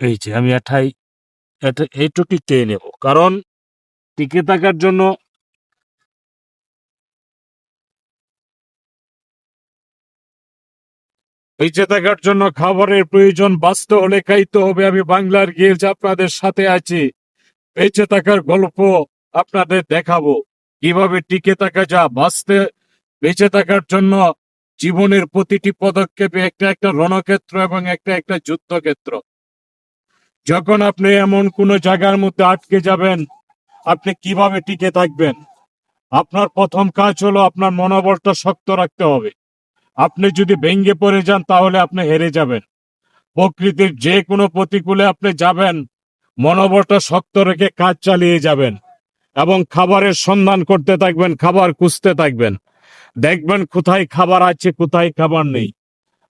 এই যে, আমি এটা এইটুকু চেয়ে নেব। কারণ টিকে থাকার জন্য বেঁচে থাকার জন্য খাবারের প্রয়োজন বাঁচতে হলে খাইতে হবে। আমি বাংলার গিলজ আপনাদের সাথে আছি। বেঁচে থাকার গল্প আপনাদের দেখাবো। কীভাবে টিকে থাকা যা বাঁচতে বেঁচে থাকার জন্য জীবনের প্রতিটি পদক্ষেপে একটা একটা রণক্ষেত্র এবং একটা একটা যুদ্ধক্ষেত্র। যখন আপনি এমন কোনো জায়গার মধ্যে আটকে যাবেন, আপনি কীভাবে টিকে থাকবেন? আপনার প্রথম কাজ হলো আপনার মনোবলটা শক্ত রাখতে হবে। আপনি যদি ভেঙ্গে পড়ে যান, তাহলে আপনি হেরে যাবেন। প্রকৃতির যে কোনো প্রতিকূলে আপনি যাবেন, মনোবলটা শক্ত রেখে কাজ চালিয়ে যাবেন এবং খাবারের সন্ধান করতে থাকবেন, খাবার খুঁজতে থাকবেন। দেখবেন কোথায় খাবার আছে, কোথায় খাবার নেই।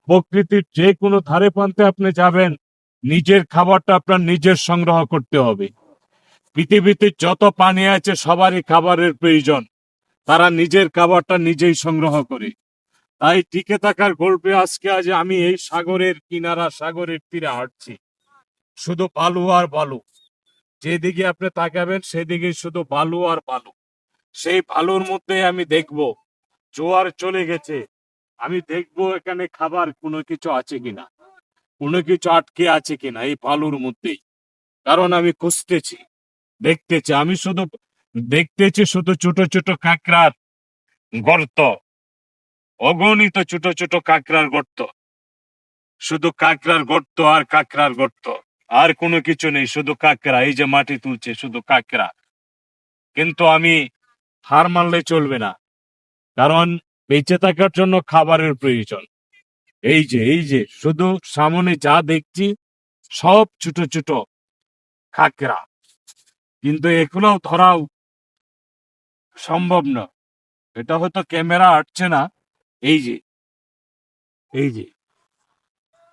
প্রকৃতির যে কোনো ধারে প্রান্তে আপনি যাবেন, নিজের খাবারটা আপনার নিজের সংগ্রহ করতে হবে। পৃথিবীতে যত পানি আছে, সবারই খাবারের প্রয়োজন। তারা নিজের খাবারটা নিজেই সংগ্রহ করে। তাই টিকে থাকার গল্পে আজকে আজ আমি এই সাগরের কিনারা, সাগরের তীরে হাঁটছি। শুধু বালু আর বালু। যেদিকে আপনি তাকাবেন, সেদিকে শুধু বালু আর বালু। সেই বালুর মধ্যে আমি দেখব জোয়ার চলে গেছে। আমি দেখব এখানে খাবার কোনো কিছু আছে কিনা। কোনো কিছু আটকে আছে কিনা এই বালুর মধ্যেই। কারণ আমি খুঁজতেছি, দেখতেছি। আমি শুধু দেখতেছি শুধু ছোট ছোট কাঁকড়ার গর্ত। অগণিত ছোট ছোট কাঁকড়ার গর্ত। শুধু কাঁকড়ার গর্ত আর কাঁকড়ার গর্ত। আর কোনো কিছু নেই, শুধু কাঁকড়া। এই যে মাটি তুলছে, শুধু কাঁকড়া। কিন্তু আমি হার মানলে চলবে না। কারণ বেঁচে থাকার জন্য খাবারের প্রয়োজন। এই যে এই যে, শুধু সামনে যা দেখছি, সব ছোট ছোট খাকরা। কিন্তু এগুলোও ধরাও সম্ভব না। এটা হয়তো ক্যামেরা আটছে না। এই যে এই যে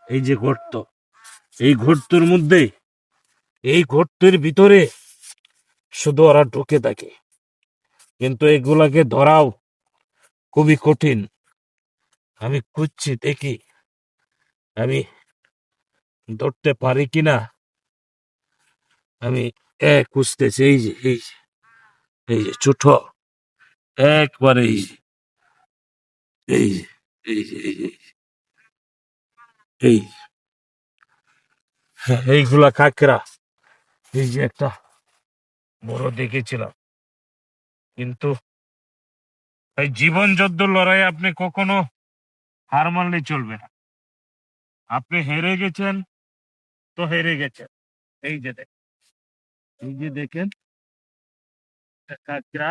এই যে গর্ত, এই গর্তের মধ্যে, এই গর্তের ভিতরে শুধু ওরা ঢুকে থাকে। কিন্তু এগুলাকে ধরাও খুবই কঠিন। আমি খুঁজছি দেখি আমি ধরতে পারি কিনা। আমি এক খুঁজতেছি এই যে এই যে এই যে ছোট। একবারে এই যে এই যে এই যে এই যে এই হ্যাঁ, এইগুলা কাকড়া এই যে একটা বড় দেখেছিলাম। কিন্তু এই জীবন যুদ্ধ লড়াই আপনি কখনো হার মানলে চলবে না। আপনি হেরে গেছেন, তো হেরে গেছেন। এই যে দেখেন, এই যে দেখেন কাকড়া,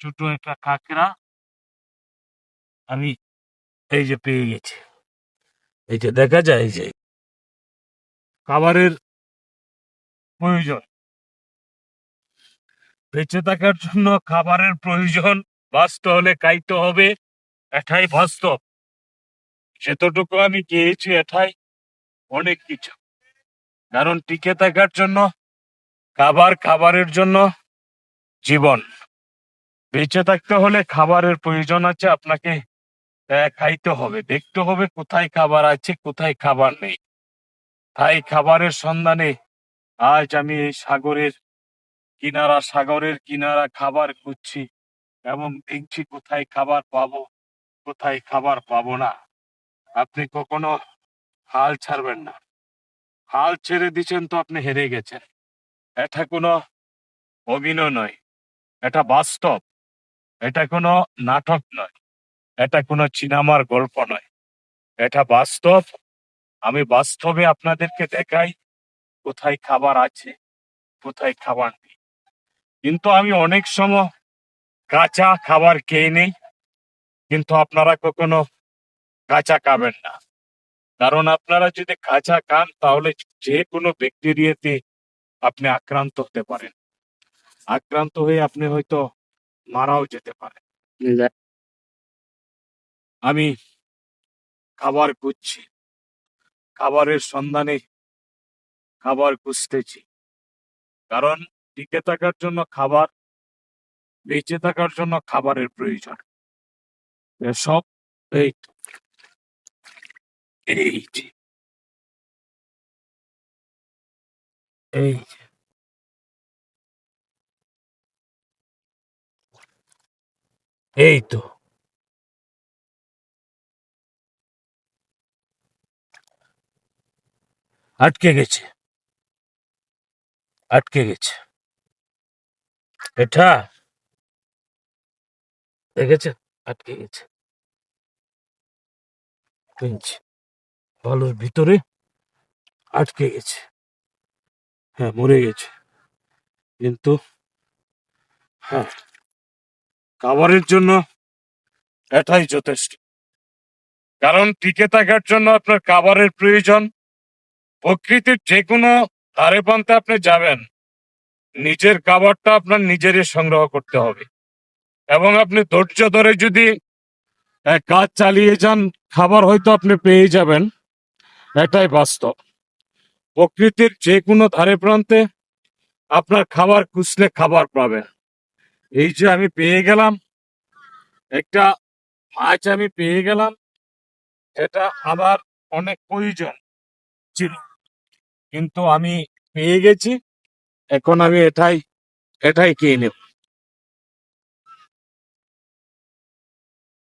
ছোট একটা কাকড়া, আমি এই যে পেয়ে গেছি। এই যে দেখা যায় এই যে খাবারের প্রয়োজন, বেঁচে থাকার জন্য খাবারের প্রয়োজন বাঁচতে হলে খাইতে হবে এটাই বাস্তব যতটুকু আমি গিয়েছি এটাই অনেক কিছু। কারণ টিকে থাকার জন্য, খাবার খাবারের জন্য জীবন। বেঁচে থাকতে হলে খাবারের প্রয়োজন আছে, আপনাকে খাইতে হবে। দেখতে হবে কোথায় খাবার আছে, কোথায় খাবার নেই। তাই খাবারের সন্ধানে আজ আমি এই সাগরের কিনারা সাগরের কিনারা খাবার খুঁজছি। এবং দেখছি কোথায় খাবার পাবো, কোথায় খাবার পাবো না। আপনি কখনো হাল ছাড়বেন না। হাল ছেড়ে দিচ্ছেন তো আপনি হেরে গেছেন। এটা কোনো অভিনয় নয়, এটা বাস্তব। এটা কোনো নাটক নয়, এটা কোনো সিনেমার গল্প নয়। এটা বাস্তব। আমি বাস্তবে আপনাদেরকে দেখাই কোথায় খাবার আছে, কোথায় খাবার নেই। কিন্তু আমি অনেক সময় কাঁচা খাবার খেয়ে নেই কিন্তু আপনারা কখনো কাঁচা খাবেন না। কারণ আপনারা যদি কাঁচা খান তাহলে যে কোনো ব্যাকটেরিয়াতে আপনি আক্রান্ত হতে পারেন। আক্রান্ত হয়ে আপনি হয়তো মারাও যেতে পারেন। আমি খাবার খুঁজছি। খাবারের সন্ধানে খাবার খুঁজতেছি। কারণ টিকে থাকার জন্য খাবার বেঁচে থাকার জন্য খাবারের প্রয়োজন। এসব এই এই এই তো। আটকে গেছে। আটকে গেছে। এটা দেখেছেন আটকে গেছে। পিঞ্চ ভালোর ভিতরে আটকে গেছে। হ্যাঁ মরে গেছে। কিন্তু হ্যাঁ খাবারের জন্য এটাই যথেষ্ট। কারণ টিকে থাকার জন্য আপনার খাবারের প্রয়োজন। প্রকৃতির যে কোনো ধারে পান্তে আপনি যাবেন। নিজের খাবারটা আপনার নিজেরই সংগ্রহ করতে হবে। এবং আপনি ধৈর্য ধরে যদি কাজ চালিয়ে যান, খাবার হয়তো আপনি পেয়ে যাবেন। এটাই বাস্তব। প্রকৃতির যে কোনো ধারে প্রান্তে আপনার খাবার খুঁজলে খাবার পাবেন। এই যে আমি পেয়ে গেলাম, একটা মাছ আমি পেয়ে গেলাম, এটা আমার অনেক প্রয়োজন ছিল। কিন্তু আমি পেয়ে গেছি, এখন আমি এটাই এটাই খেয়ে নেব।